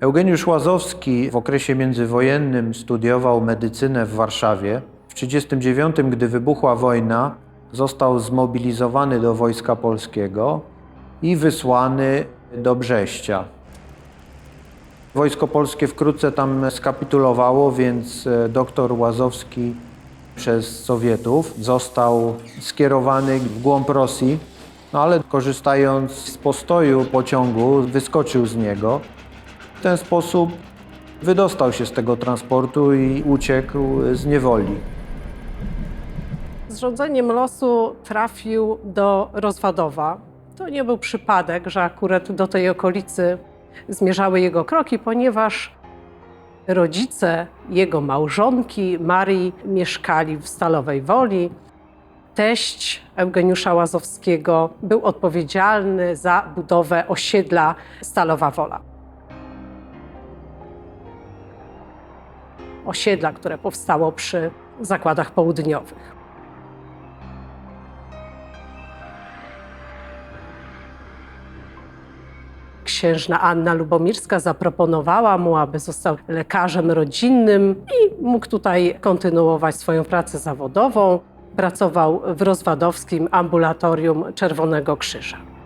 Eugeniusz Łazowski w okresie międzywojennym studiował medycynę w Warszawie. W 1939, gdy wybuchła wojna, został zmobilizowany do Wojska Polskiego i wysłany do Brześcia. Wojsko Polskie wkrótce tam skapitulowało, więc e, doktor Łazowski przez Sowietów został skierowany w głąb Rosji, no ale korzystając z postoju pociągu, wyskoczył z niego. W ten sposób wydostał się z tego transportu i uciekł z niewoli. Zrządzeniem losu trafił do Rozwadowa. To nie był przypadek, że akurat do tej okolicy zmierzały jego kroki, ponieważ rodzice jego małżonki Marii mieszkali w Stalowej Woli. Teść Eugeniusza Łazowskiego był odpowiedzialny za budowę osiedla Stalowa Wola. Osiedla, które powstało przy zakładach południowych. księżna Anna Lubomirska zaproponowała mu, aby został lekarzem rodzinnym i mógł tutaj kontynuować swoją pracę zawodową. Pracował w rozwadowskim ambulatorium Czerwonego Krzyża.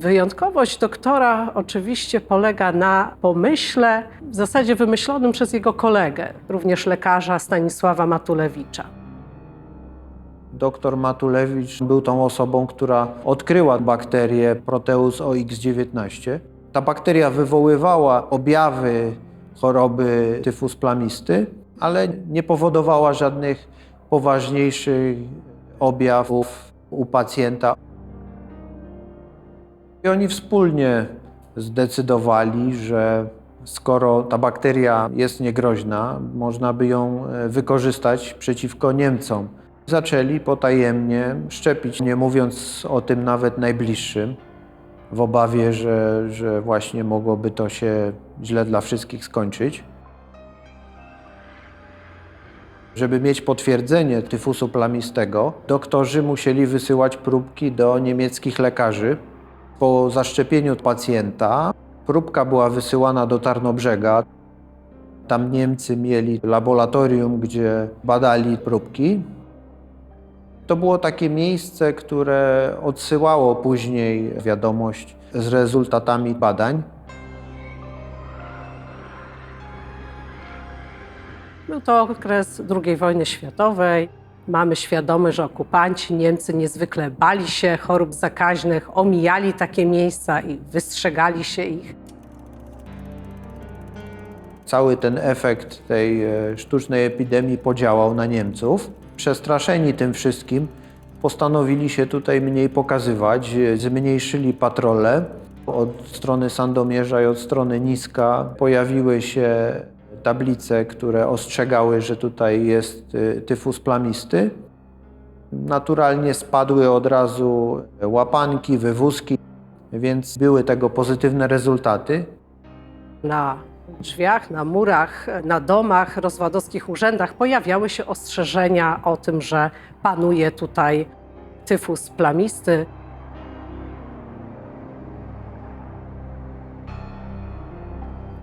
Wyjątkowość doktora oczywiście polega na pomyśle, w zasadzie wymyślonym przez jego kolegę, również lekarza Stanisława Matulewicza. Doktor Matulewicz był tą osobą, która odkryła bakterię Proteus OX19. Ta bakteria wywoływała objawy choroby tyfus plamisty, ale nie powodowała żadnych poważniejszych objawów u pacjenta. I oni wspólnie zdecydowali, że skoro ta bakteria jest niegroźna, można by ją e, wykorzystać przeciwko Niemcom. Zaczęli potajemnie szczepić, nie mówiąc o tym nawet najbliższym, w obawie, że, że właśnie mogłoby to się źle dla wszystkich skończyć. Żeby mieć potwierdzenie tyfusu plamistego, doktorzy musieli wysyłać próbki do niemieckich lekarzy. Po zaszczepieniu pacjenta próbka była wysyłana do Tarnobrzega. Tam Niemcy mieli laboratorium, gdzie badali próbki. To było takie miejsce, które odsyłało później wiadomość z rezultatami badań. Był to okres II wojny światowej. Mamy świadomość, że okupanci Niemcy niezwykle bali się chorób zakaźnych, omijali takie miejsca i wystrzegali się ich. Cały ten efekt tej e, sztucznej epidemii podziałał na Niemców. Przestraszeni tym wszystkim, postanowili się tutaj mniej pokazywać, e, zmniejszyli patrole. Od strony Sandomierza i od strony Niska pojawiły się tablice, które ostrzegały, że tutaj jest e, tyfus plamisty. Naturalnie spadły od razu łapanki, wywózki, więc były tego pozytywne rezultaty. Na drzwiach, na murach, na domach, rozwadowskich urzędach pojawiały się ostrzeżenia o tym, że panuje tutaj tyfus plamisty.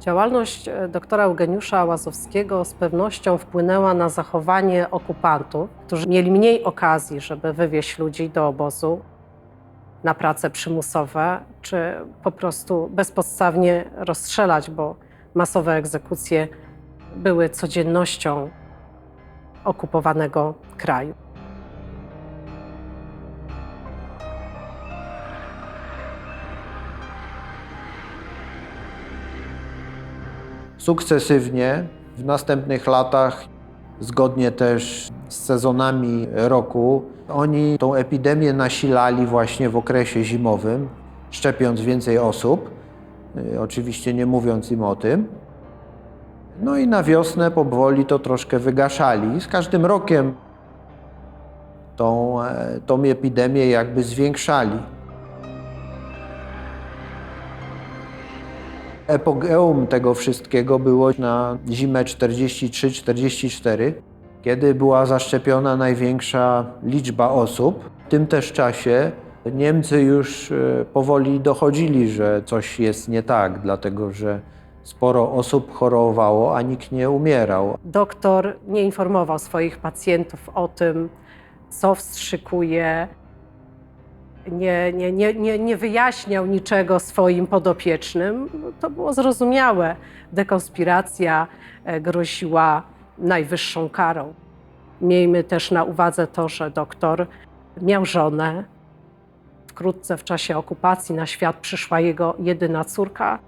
Działalność e, doktora Eugeniusza Łazowskiego z pewnością wpłynęła na zachowanie okupantów, którzy mieli mniej okazji, żeby wywieźć ludzi do obozu na prace przymusowe, czy po prostu bezpodstawnie rozstrzelać, bo masowe egzekucje były codziennością okupowanego kraju. Sukcesywnie w następnych latach, zgodnie też z sezonami roku, oni tą epidemię nasilali właśnie w okresie zimowym, szczepiąc więcej osób, y, oczywiście nie mówiąc im o tym. No i na wiosnę powoli to troszkę wygaszali. Z każdym rokiem tą, e, tą epidemię jakby zwiększali. Epogeum tego wszystkiego było na zimę 43-44, kiedy była zaszczepiona największa liczba osób. W tym też czasie Niemcy już e, powoli dochodzili, że coś jest nie tak, dlatego że sporo osób chorowało, a nikt nie umierał. Doktor nie informował swoich pacjentów o tym, co wstrzykuje, nie, nie, nie, nie, nie wyjaśniał niczego swoim podopiecznym. To było zrozumiałe. Dekonspiracja e, groziła najwyższą karą. Miejmy też na uwadze to, że doktor miał żonę. Wkrótce w czasie okupacji na świat przyszła jego jedyna córka.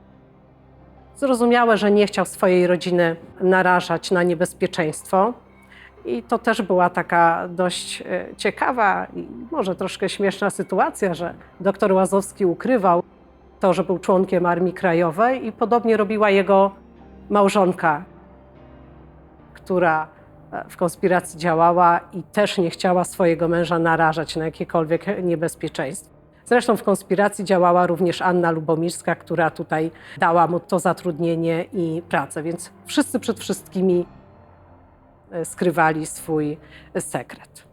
Zrozumiałe, że nie chciał swojej rodziny narażać na niebezpieczeństwo. I to też była taka dość e, ciekawa i może troszkę śmieszna sytuacja, że doktor Łazowski ukrywał to, że był członkiem Armii Krajowej i podobnie robiła jego małżonka, która e, w konspiracji działała i też nie chciała swojego męża narażać na jakiekolwiek niebezpieczeństwo. Zresztą w konspiracji działała również Anna Lubomirska, która tutaj dała mu to zatrudnienie i pracę, więc wszyscy przed wszystkimi skrywali swój sekret.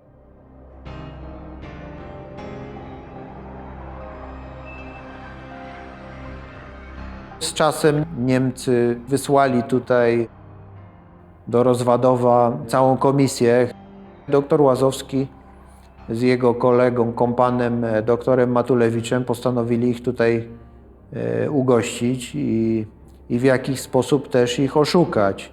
Z czasem Niemcy wysłali tutaj do Rozwadowa całą komisję. Doktor Łazowski z jego kolegą, kompanem, e, doktorem Matulewiczem postanowili ich tutaj e, ugościć i, i w jakiś sposób też ich oszukać.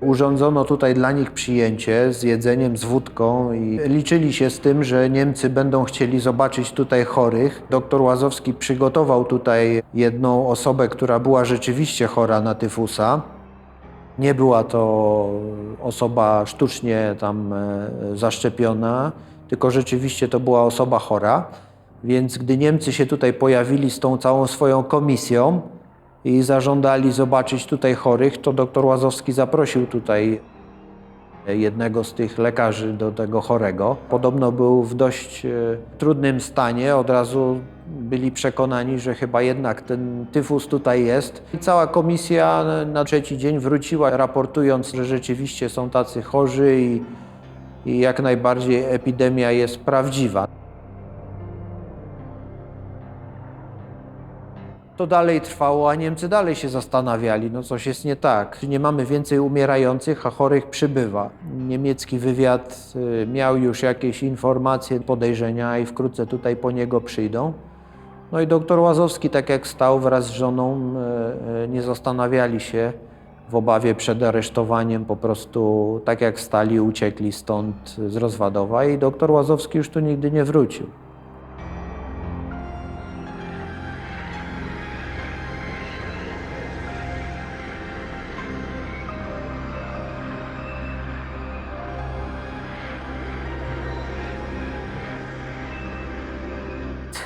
Urządzono tutaj dla nich przyjęcie z jedzeniem, z wódką i liczyli się z tym, że Niemcy będą chcieli zobaczyć tutaj chorych. Doktor Łazowski przygotował tutaj jedną osobę, która była rzeczywiście chora na tyfusa. Nie była to osoba sztucznie tam e, zaszczepiona, tylko rzeczywiście to była osoba chora. Więc gdy Niemcy się tutaj pojawili z tą całą swoją komisją i zażądali zobaczyć tutaj chorych, to doktor Łazowski zaprosił tutaj jednego z tych lekarzy do tego chorego. Podobno był w dość e, trudnym stanie. Od razu byli przekonani, że chyba jednak ten tyfus tutaj jest. I cała komisja na trzeci dzień wróciła, raportując, że rzeczywiście są tacy chorzy i, i jak najbardziej epidemia jest prawdziwa. To dalej trwało, a Niemcy dalej się zastanawiali, no coś jest nie tak. Nie mamy więcej umierających, a chorych przybywa. Niemiecki wywiad y, miał już jakieś informacje, podejrzenia i wkrótce tutaj po niego przyjdą. No i doktor Łazowski, tak jak stał wraz z żoną, y, y, nie zastanawiali się w obawie przed aresztowaniem, po prostu tak jak stali, uciekli stąd z Rozwadowa i doktor Łazowski już tu nigdy nie wrócił.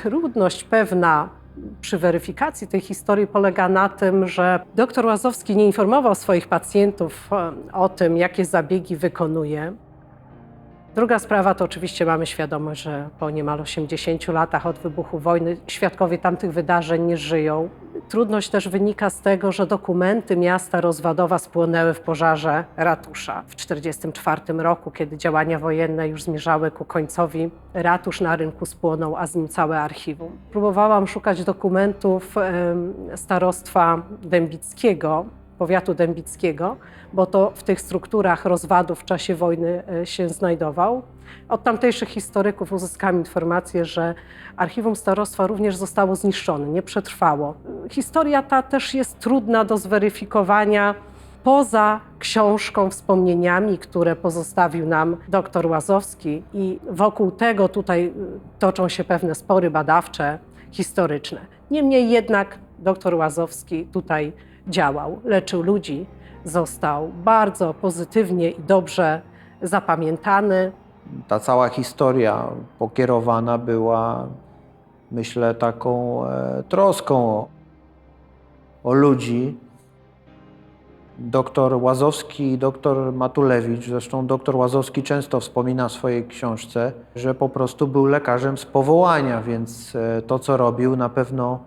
Trudność pewna przy weryfikacji tej historii polega na tym, że dr Łazowski nie informował swoich pacjentów e, o tym, jakie zabiegi wykonuje. Druga sprawa to oczywiście mamy świadomość, że po niemal 80 latach od wybuchu wojny świadkowie tamtych wydarzeń nie żyją. Trudność też wynika z tego, że dokumenty miasta Rozwadowa spłonęły w pożarze ratusza w 1944 roku, kiedy działania wojenne już zmierzały ku końcowi. Ratusz na rynku spłonął, a z nim całe archiwum. Próbowałam szukać dokumentów starostwa dębickiego, powiatu dębickiego, bo to w tych strukturach rozwadów w czasie wojny e, się znajdował. Od tamtejszych historyków uzyskałam informację, że archiwum starostwa również zostało zniszczone, nie przetrwało. Historia ta też jest trudna do zweryfikowania poza książką, wspomnieniami, które pozostawił nam dr Łazowski i wokół tego tutaj y, toczą się pewne spory badawcze, historyczne. Niemniej jednak dr Łazowski tutaj działał, leczył ludzi, został bardzo pozytywnie i dobrze zapamiętany. ta cała historia pokierowana była, myślę, taką e, troską o, o ludzi. Doktor Łazowski i doktor Matulewicz, zresztą doktor Łazowski często wspomina w swojej książce, że po prostu był lekarzem z powołania, więc e, to, co robił, na pewno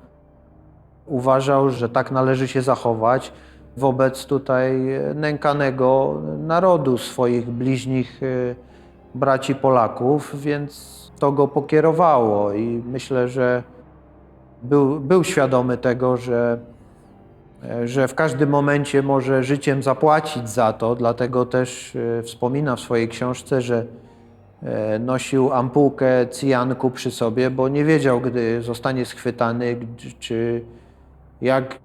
uważał, że tak należy się zachować wobec tutaj e, nękanego narodu swoich bliźnich e, braci Polaków, więc to go pokierowało i myślę, że był, był świadomy tego, że, e, że w każdym momencie może życiem zapłacić za to, dlatego też wspomina w swojej książce, że nosił ampułkę cyjanku przy sobie, bo nie wiedział, gdy zostanie schwytany, czy jak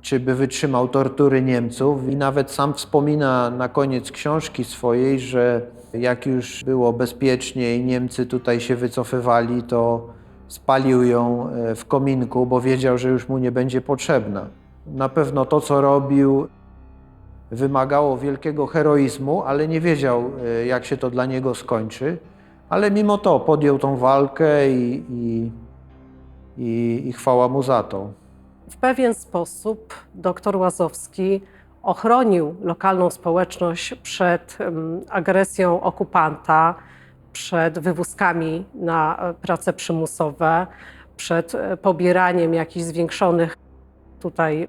czy by wytrzymał tortury Niemców. I nawet sam wspomina na koniec książki swojej, że jak już było bezpiecznie i Niemcy tutaj się wycofywali, to spalił ją e, w kominku, bo wiedział, że już mu nie będzie potrzebna. Na pewno to, co robił, wymagało wielkiego heroizmu, ale nie wiedział, e, jak się to dla niego skończy. Ale mimo to podjął tą walkę i, i, i, i chwała mu za to. W pewien sposób dr Łazowski ochronił lokalną społeczność przed agresją okupanta, przed wywózkami na e, prace przymusowe, przed e, pobieraniem jakichś zwiększonych tutaj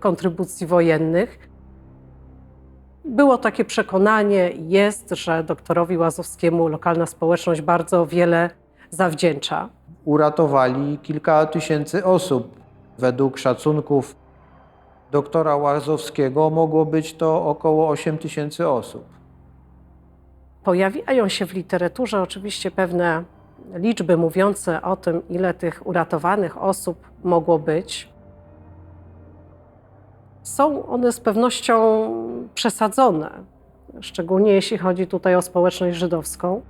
kontrybucji wojennych. Było takie przekonanie, jest, że doktorowi Łazowskiemu lokalna społeczność bardzo wiele zawdzięcza. Uratowali kilka tysięcy osób. Według szacunków doktora Łazowskiego mogło być to około 8 tysięcy osób. Pojawiają się w literaturze oczywiście pewne liczby mówiące o tym, ile tych uratowanych osób mogło być. Są one z pewnością przesadzone, szczególnie jeśli chodzi tutaj o społeczność żydowską.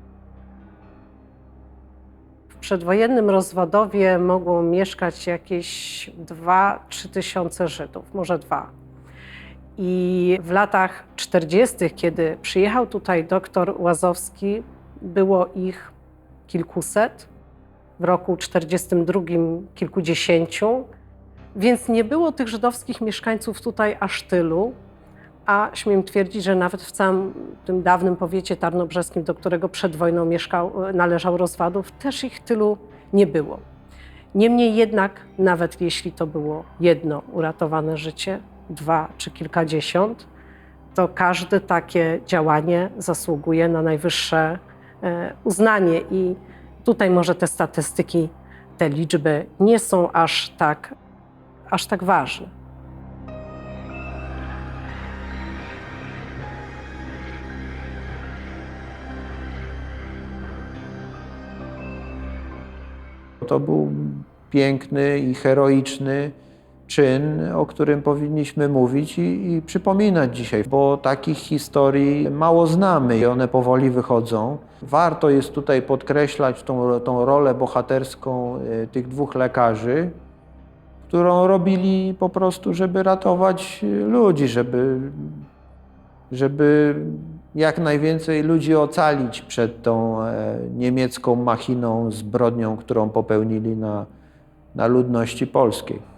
Przedwojennym Rozwadowie mogło mieszkać jakieś 2-3 tysiące Żydów, może dwa. I w latach 40., kiedy przyjechał tutaj doktor Łazowski, było ich kilkuset, w roku 42 kilkudziesięciu, więc nie było tych żydowskich mieszkańców tutaj aż tylu, a śmiem twierdzić, że nawet w całym tym dawnym powiecie tarnobrzeskim, do którego przed wojną mieszkał, należał Rozwadów, też ich tylu nie było. Niemniej jednak, nawet jeśli to było jedno uratowane życie, dwa czy kilkadziesiąt, to każde takie działanie zasługuje na najwyższe e, uznanie. I tutaj może te statystyki, te liczby nie są aż tak, aż tak ważne. To był piękny i heroiczny czyn, o którym powinniśmy mówić i, i przypominać dzisiaj, bo takich historii mało znamy i one powoli wychodzą. Warto jest tutaj podkreślać tą, tą rolę bohaterską e, tych dwóch lekarzy, którą robili po prostu, żeby ratować e, ludzi, żeby, żeby jak najwięcej ludzi ocalić przed tą e, niemiecką machiną, zbrodnią, którą popełnili na, na ludności polskiej.